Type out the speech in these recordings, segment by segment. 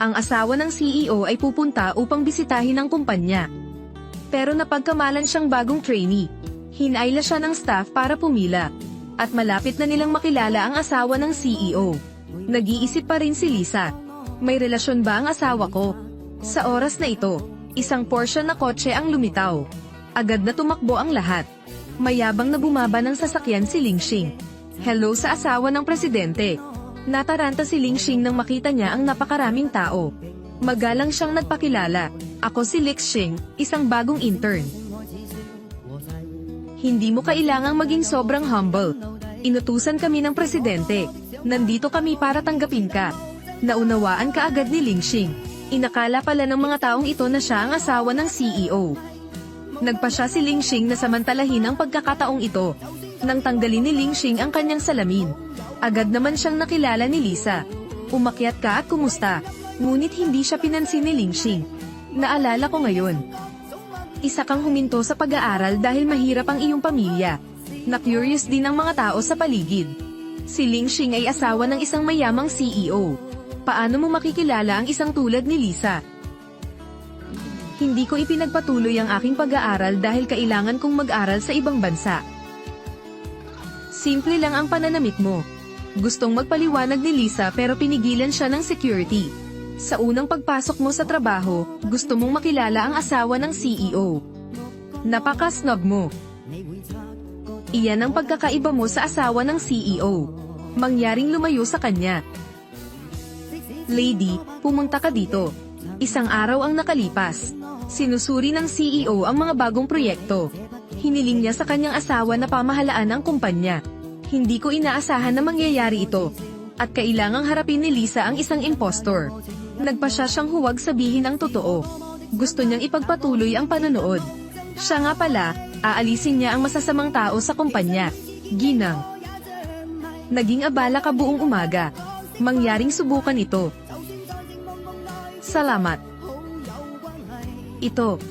Ang asawa ng CEO ay pupunta upang bisitahin ang kumpanya. Pero napagkamalan siyang bagong trainee. Hinayla siya ng staff para pumila. At malapit na nilang makilala ang asawa ng CEO. Nag-iisip pa rin si Lisa. May relasyon ba ang asawa ko? Sa oras na ito, isang Porsche na kotse ang lumitaw. Agad na tumakbo ang lahat. Mayabang na bumaba ng sasakyan si Ling Xing. Hello sa asawa ng presidente. Nataranta si Ling Xing nang makita niya ang napakaraming tao. Magalang siyang nagpakilala. Ako si Lix Xing, isang bagong intern. Hindi mo kailangang maging sobrang humble. Inutusan kami ng presidente. Nandito kami para tanggapin ka. Naunawaan ka agad ni Ling Xing. Inakala pala ng mga taong ito na siya ang asawa ng CEO. Nagpa siya si Ling Xing na samantalahin ang pagkakataong ito. Nang tanggalin ni Ling Xing ang kanyang salamin. Agad naman siyang nakilala ni Lisa. Umakyat ka at kumusta. Ngunit hindi siya pinansin ni Ling Xing. Naalala ko ngayon. Isa kang huminto sa pag-aaral dahil mahirap ang iyong pamilya. Na-curious din ang mga tao sa paligid. Si Ling Xing ay asawa ng isang mayamang CEO. Paano mo makikilala ang isang tulad ni Lisa? Hindi ko ipinagpatuloy ang aking pag-aaral dahil kailangan kong mag-aral sa ibang bansa. Simple lang ang pananamit mo. Gustong magpaliwanag ni Lisa pero pinigilan siya ng security. Sa unang pagpasok mo sa trabaho, gusto mong makilala ang asawa ng CEO. Napaka-snob mo. Iyan ang pagkakaiba mo sa asawa ng CEO. Mangyaring lumayo sa kanya. Lady, pumunta ka dito. Isang araw ang nakalipas. Sinusuri ng CEO ang mga bagong proyekto. Hiniling niya sa kanyang asawa na pamahalaan ang kumpanya. Hindi ko inaasahan na mangyayari ito. At kailangang harapin ni Lisa ang isang impostor. Nagpa siya siyang huwag sabihin ang totoo. Gusto niyang ipagpatuloy ang panonood. Siya nga pala, aalisin niya ang masasamang tao sa kumpanya. Ginang. Naging abala ka buong umaga. Mangyaring subukan ito. Salamat. Ito.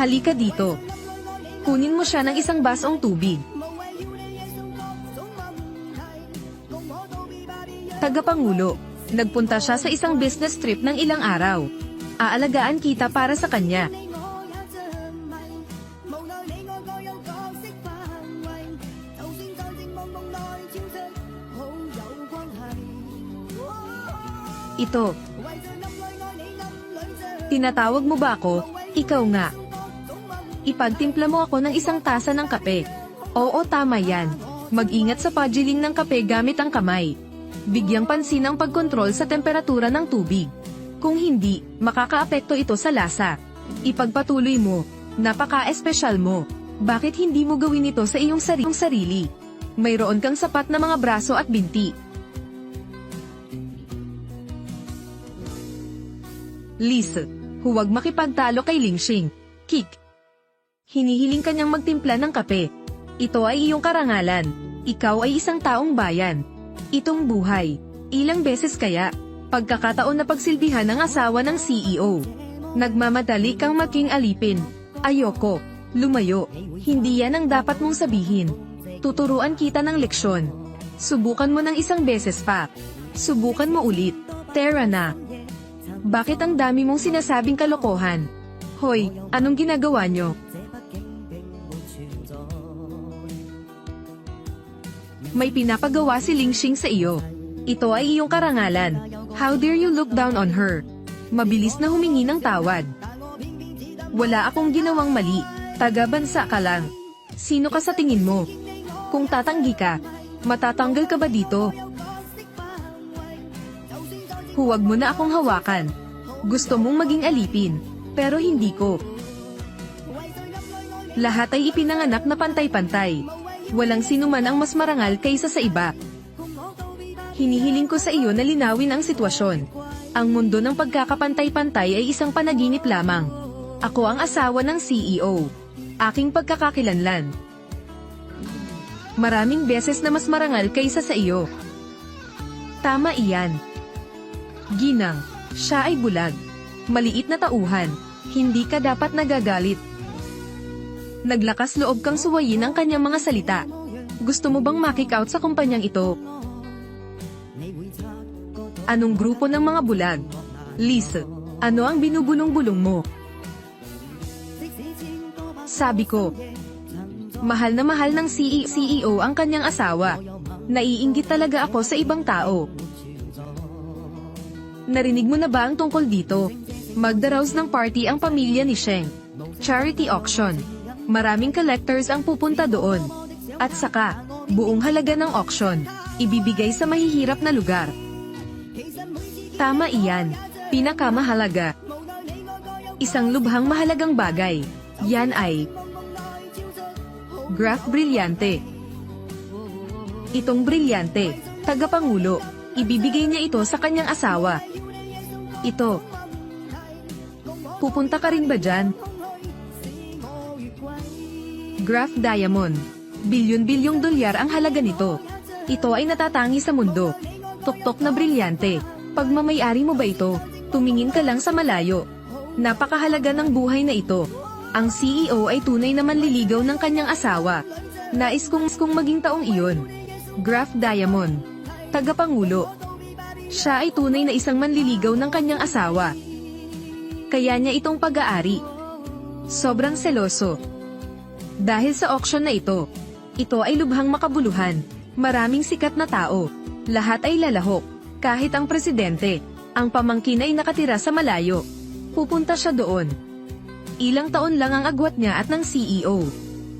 Halika dito. Kunin mo siya ng isang basong tubig. Tagapangulo. Nagpunta siya sa isang business trip ng ilang araw. Aalagaan kita para sa kanya. Ito. Tinatawag mo ba ako? Ikaw nga. Ipagtimpla mo ako ng isang tasa ng kape. Oo tama yan. Mag-ingat sa paggiling ng kape gamit ang kamay. Bigyang pansin ang pagkontrol sa temperatura ng tubig. Kung hindi, makakaapekto ito sa lasa. Ipagpatuloy mo. Napaka-espesyal mo. Bakit hindi mo gawin ito sa iyong sari- sarili? Mayroon kang sapat na mga braso at binti. Liz, huwag makipagtalo kay Lingxing. Kik. Hinihiling kanyang magtimpla ng kape. Ito ay iyong karangalan. Ikaw ay isang taong bayan. Itong buhay. Ilang beses kaya, pagkakataon na pagsilbihan ng asawa ng CEO. Nagmamadali kang maging alipin. Ayoko. Lumayo. Hindi yan ang dapat mong sabihin. Tuturuan kita ng leksyon. Subukan mo ng isang beses pa. Subukan mo ulit. Tera na. Bakit ang dami mong sinasabing kalokohan? Hoy, anong ginagawa nyo? May pinapagawa si Lingxing sa iyo. Ito ay iyong karangalan. How dare you look down on her? Mabilis na humingi ng tawad. Wala akong ginawang mali. Taga-bansa ka lang. Sino ka sa tingin mo? Kung tatanggi ka, matatanggal ka ba dito? Huwag mo na akong hawakan. Gusto mong maging alipin, pero hindi ko. Lahat ay ipinanganak na pantay-pantay. Walang sinuman ang mas marangal kaysa sa iba. Hinihiling ko sa iyo na linawin ang sitwasyon. Ang mundo ng pagkakapantay-pantay ay isang panaginip lamang. Ako ang asawa ng CEO. Aking pagkakakilanlan. Maraming beses na mas marangal kaysa sa iyo. Tama iyan. Ginang, siya ay bulag. Maliit na tauhan. Hindi ka dapat nagagalit. Naglakas loob kang suwayin ang kanyang mga salita. Gusto mo bang makick out sa kumpanyang ito? Anong grupo ng mga bulag? Liz, ano ang binubulong-bulong mo? Sabi ko, mahal na mahal ng CE CEO ang kanyang asawa. Naiinggit talaga ako sa ibang tao. Narinig mo na ba ang tungkol dito? Magdaraos ng party ang pamilya ni Sheng. Charity auction. Maraming collectors ang pupunta doon. At saka, buong halaga ng auction, ibibigay sa mahihirap na lugar. Tama iyan. Pinakamahalaga. Isang lubhang mahalagang bagay. Yan ay Graph Brilyante. Itong brilyante, tagapangulo, ibibigay niya ito sa kanyang asawa. Ito. Pupunta ka rin ba dyan? Graph Diamond. Bilyon-bilyong dolyar ang halaga nito. Ito ay natatangi sa mundo. Tuktok na brilyante. Pagmamayari mo ba ito? Tumingin ka lang sa malayo. Napakahalaga ng buhay na ito. Ang CEO ay tunay na manliligaw ng kanyang asawa. Nais kong kung maging taong iyon. Graph Diamond. Tagapangulo. Siya ay tunay na isang manliligaw ng kanyang asawa. Kaya niya itong pag-aari. Sobrang seloso. Dahil sa auction na ito, ito ay lubhang makabuluhan. Maraming sikat na tao. Lahat ay lalahok. Kahit ang presidente, ang pamangkin ay nakatira sa malayo. Pupunta siya doon. Ilang taon lang ang agwat niya at ng CEO.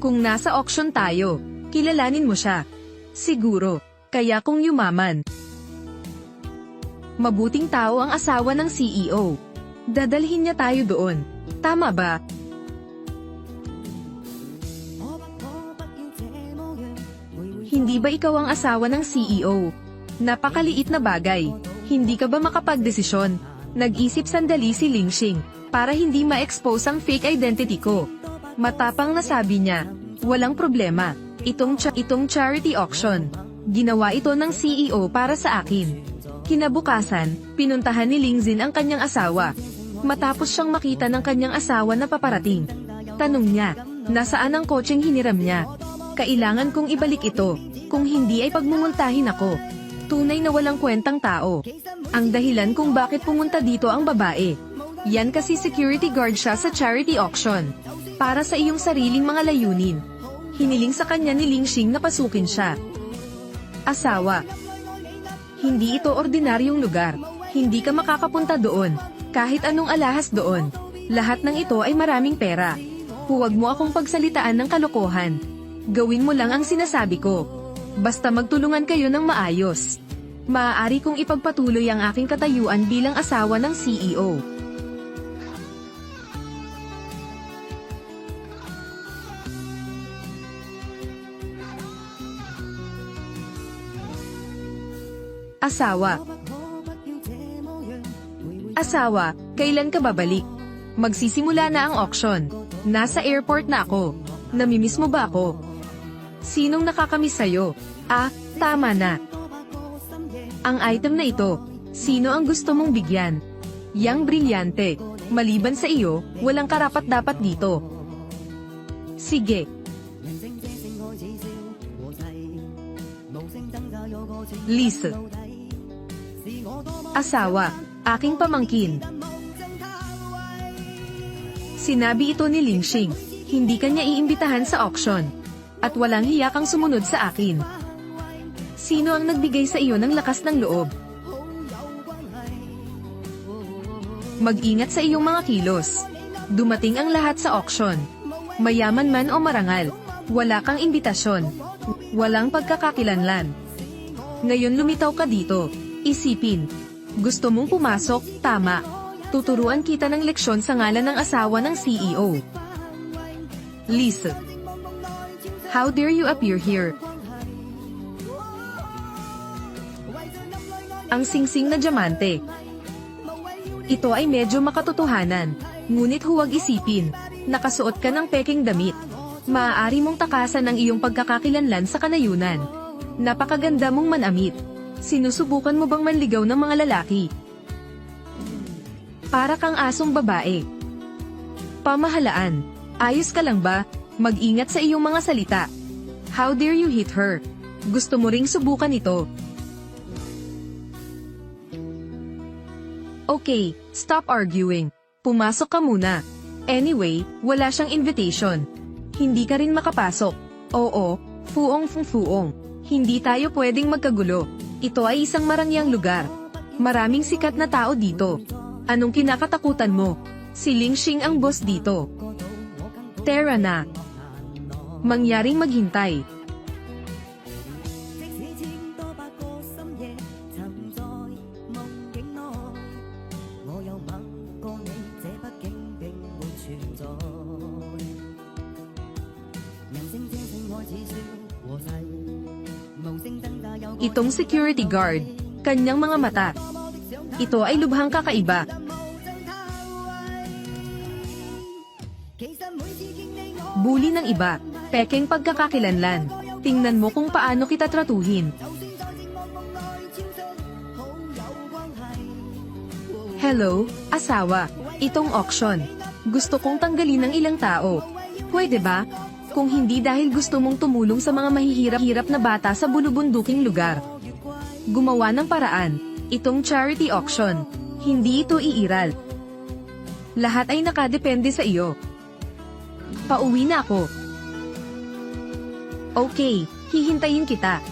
Kung nasa auction tayo, kilalanin mo siya. Siguro, kaya kung yumaman. Mabuting tao ang asawa ng CEO. Dadalhin niya tayo doon. Tama ba? Hindi ba ikaw ang asawa ng CEO? Napakaliit na bagay. Hindi ka ba makapagdesisyon? Nag-isip sandali si Lingxing para hindi ma-expose ang fake identity ko. Matapang na sabi niya, walang problema. Itong, cha- itong charity auction. Ginawa ito ng CEO para sa akin. Kinabukasan, pinuntahan ni Lingzin ang kanyang asawa. Matapos siyang makita ng kanyang asawa na paparating. Tanong niya, nasaan ang kotseng hiniram niya? Kailangan kong ibalik ito, kung hindi ay pagmumultahin ako. Tunay na walang kwentang tao. Ang dahilan kung bakit pumunta dito ang babae. Yan kasi security guard siya sa charity auction. Para sa iyong sariling mga layunin. Hiniling sa kanya ni Lingxing na pasukin siya. Asawa. Hindi ito ordinaryong lugar. Hindi ka makakapunta doon. Kahit anong alahas doon. Lahat ng ito ay maraming pera. Huwag mo akong pagsalitaan ng kalokohan. Gawin mo lang ang sinasabi ko. Basta magtulungan kayo ng maayos. Maaari kong ipagpatuloy ang aking katayuan bilang asawa ng CEO. Asawa Asawa, kailan ka babalik? Magsisimula na ang auction. Nasa airport na ako. Namimiss mo ba ako? Sinong nakakamiss sa'yo? Ah, tama na. Ang item na ito, sino ang gusto mong bigyan? Yang brilyante. Maliban sa iyo, walang karapat dapat dito. Sige. Liz. Asawa, aking pamangkin. Sinabi ito ni Lingxing, hindi kanya iimbitahan sa auction. At walang hiya kang sumunod sa akin. Sino ang nagbigay sa iyo ng lakas ng loob? Mag-ingat sa iyong mga kilos. Dumating ang lahat sa auction. Mayaman man o marangal, wala kang imbitasyon. Walang pagkakakilanlan. Ngayon lumitaw ka dito. Isipin. Gusto mong pumasok, tama. Tuturuan kita ng leksyon sa ngalan ng asawa ng CEO. Liz. How dare you appear here? Ang singsing na diamante. Ito ay medyo makatotohanan, ngunit huwag isipin, nakasuot ka ng peking damit. Maaari mong takasan ang iyong pagkakakilanlan sa kanayunan. Napakaganda mong manamit. Sinusubukan mo bang manligaw ng mga lalaki? Para kang asong babae. Pamahalaan. Ayos ka lang ba? Mag-ingat sa iyong mga salita. How dare you hit her? Gusto mo ring subukan ito. Okay, stop arguing. Pumasok ka muna. Anyway, wala siyang invitation. Hindi ka rin makapasok. Oo, fuong fung fuong. Hindi tayo pwedeng magkagulo. Ito ay isang marangyang lugar. Maraming sikat na tao dito. Anong kinakatakutan mo? Si Ling Xing ang boss dito. Tara na mangyaring maghintay. Itong security guard, kanyang mga mata. Ito ay lubhang kakaiba. Bully ng iba. Peking pagkakakilanlan. Tingnan mo kung paano kita tratuhin. Hello, asawa. Itong auction. Gusto kong tanggalin ng ilang tao. Pwede ba? Kung hindi dahil gusto mong tumulong sa mga mahihirap-hirap na bata sa bulubunduking lugar. Gumawa ng paraan. Itong charity auction. Hindi ito iiral. Lahat ay nakadepende sa iyo. Pauwi na ako. Okay, hihintayin kita.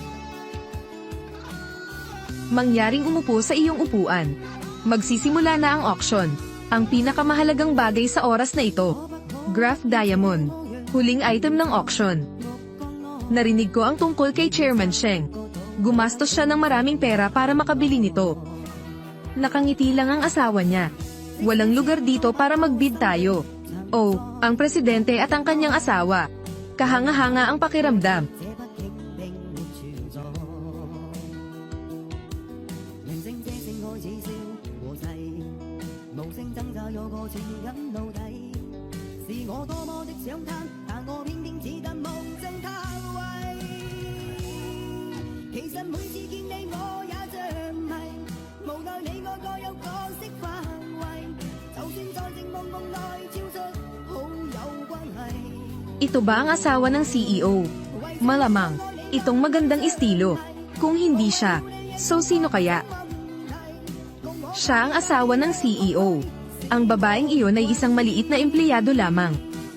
Mangyaring umupo sa iyong upuan. Magsisimula na ang auction. Ang pinakamahalagang bagay sa oras na ito. Graph Diamond. Huling item ng auction. Narinig ko ang tungkol kay Chairman Sheng. Gumastos siya ng maraming pera para makabili nito. Nakangiti lang ang asawa niya. Walang lugar dito para magbid tayo. Oh, ang presidente at ang kanyang asawa kahanga-hanga ang pakiramdam. Hãy subscribe cho kênh Ghiền Mì Gõ Để không bỏ lỡ những video hấp dẫn ito ba ang asawa ng CEO? Malamang, itong magandang estilo. Kung hindi siya, so sino kaya? Siya ang asawa ng CEO. Ang babaeng iyon ay isang maliit na empleyado lamang.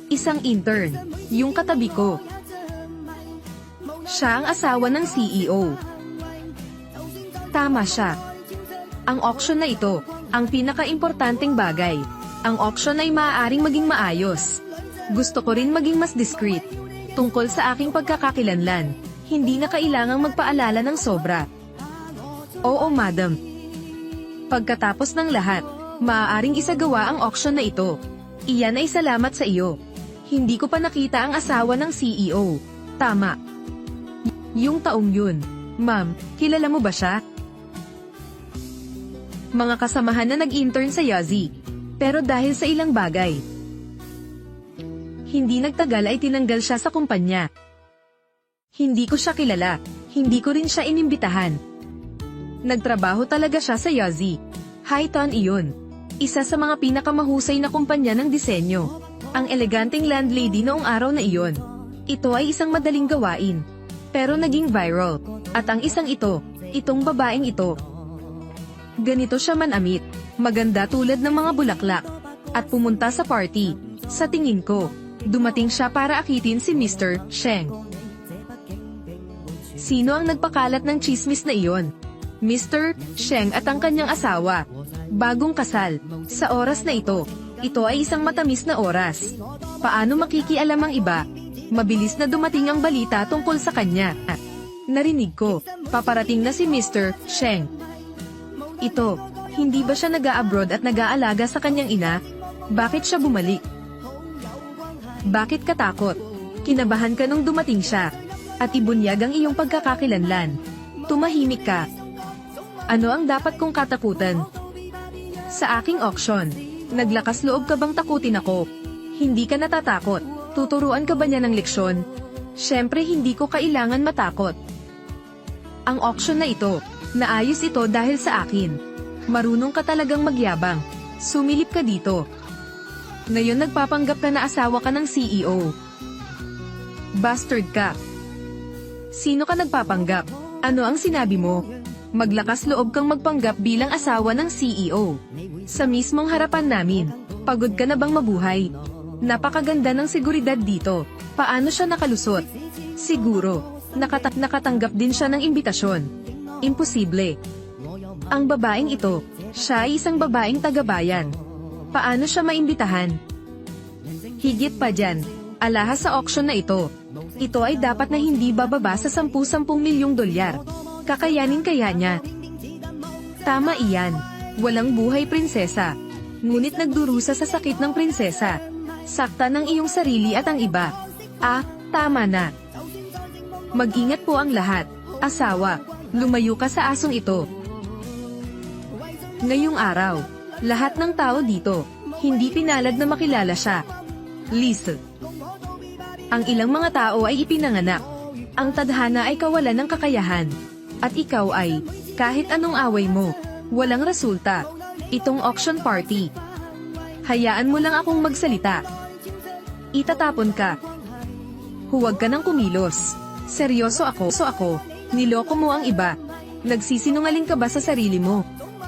Isang intern, yung katabi ko. Siya ang asawa ng CEO. Tama siya. Ang auction na ito, ang pinaka-importanting bagay. Ang auction ay maaaring maging maayos. Gusto ko rin maging mas discreet. Tungkol sa aking pagkakakilanlan, hindi na kailangang magpaalala ng sobra. Oo madam. Pagkatapos ng lahat, maaaring isagawa ang auction na ito. Iyan ay salamat sa iyo. Hindi ko pa nakita ang asawa ng CEO. Tama. Yung taong yun. Ma'am, kilala mo ba siya? Mga kasamahan na nag-intern sa Yazi. Pero dahil sa ilang bagay, hindi nagtagal ay tinanggal siya sa kumpanya. Hindi ko siya kilala, hindi ko rin siya inimbitahan. Nagtrabaho talaga siya sa Yazi. Highton iyon. Isa sa mga pinakamahusay na kumpanya ng disenyo. Ang eleganteng landlady noong araw na iyon. Ito ay isang madaling gawain. Pero naging viral. At ang isang ito, itong babaeng ito. Ganito siya manamit. Maganda tulad ng mga bulaklak. At pumunta sa party. Sa tingin ko, dumating siya para akitin si Mr. Sheng. Sino ang nagpakalat ng chismis na iyon? Mr. Sheng at ang kanyang asawa. Bagong kasal. Sa oras na ito, ito ay isang matamis na oras. Paano makikialam ang iba? Mabilis na dumating ang balita tungkol sa kanya. Narinig ko, paparating na si Mr. Sheng. Ito, hindi ba siya nag-a-abroad at nag-aalaga sa kanyang ina? Bakit siya bumalik? Bakit katakot? Kinabahan ka nung dumating siya. At ibunyag ang iyong pagkakakilanlan. Tumahimik ka. Ano ang dapat kong katakutan? Sa aking auction, naglakas loob ka bang takutin ako? Hindi ka natatakot. Tuturuan ka ba niya ng leksyon? Siyempre hindi ko kailangan matakot. Ang auction na ito, naayos ito dahil sa akin. Marunong ka talagang magyabang. Sumilip ka dito. Ngayon nagpapanggap ka na asawa ka ng CEO. Bastard ka. Sino ka nagpapanggap? Ano ang sinabi mo? Maglakas loob kang magpanggap bilang asawa ng CEO. Sa mismong harapan namin, pagod ka na bang mabuhay? Napakaganda ng seguridad dito. Paano siya nakalusot? Siguro, nakata- nakatanggap din siya ng imbitasyon. Imposible. Ang babaeng ito, siya ay isang babaeng tagabayan. Paano siya maimbitahan? Higit pa dyan, alahas sa auction na ito. Ito ay dapat na hindi bababa sa 10-10 milyong dolyar. Kakayanin kaya niya. Tama iyan. Walang buhay prinsesa. Ngunit nagdurusa sa sakit ng prinsesa. Sakta ng iyong sarili at ang iba. Ah, tama na. Mag-ingat po ang lahat. Asawa, lumayo ka sa asong ito. Ngayong araw, lahat ng tao dito, hindi pinalad na makilala siya. Liz. Ang ilang mga tao ay ipinanganak. Ang tadhana ay kawalan ng kakayahan. At ikaw ay, kahit anong away mo, walang resulta. Itong auction party. Hayaan mo lang akong magsalita. Itatapon ka. Huwag ka nang kumilos. Seryoso ako. So ako, niloko mo ang iba. Nagsisinungaling ka ba sa sarili mo?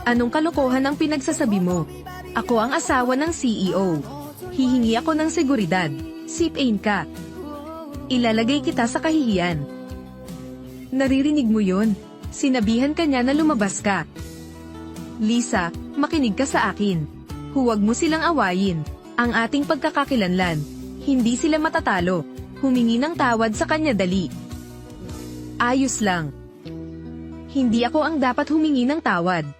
Anong kalokohan ang pinagsasabi mo? Ako ang asawa ng CEO. Hihingi ako ng seguridad. Sip-ain ka. Ilalagay kita sa kahihiyan. Naririnig mo yun? Sinabihan ka niya na lumabas ka. Lisa, makinig ka sa akin. Huwag mo silang awayin. Ang ating pagkakakilanlan. Hindi sila matatalo. Humingi ng tawad sa kanya dali. Ayos lang. Hindi ako ang dapat humingi ng tawad.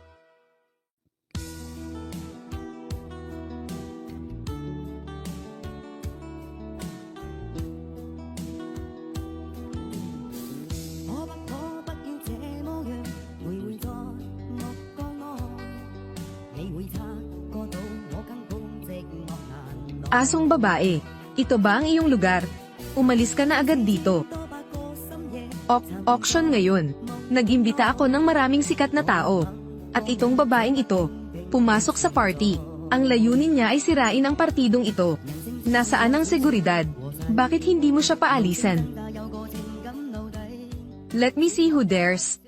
Asong babae, ito ba ang iyong lugar? Umalis ka na agad dito. Ok, auction ngayon. Nagimbita ako ng maraming sikat na tao. At itong babaeng ito, pumasok sa party. Ang layunin niya ay sirain ang partidong ito. Nasaan ang seguridad? Bakit hindi mo siya paalisan? Let me see who dares.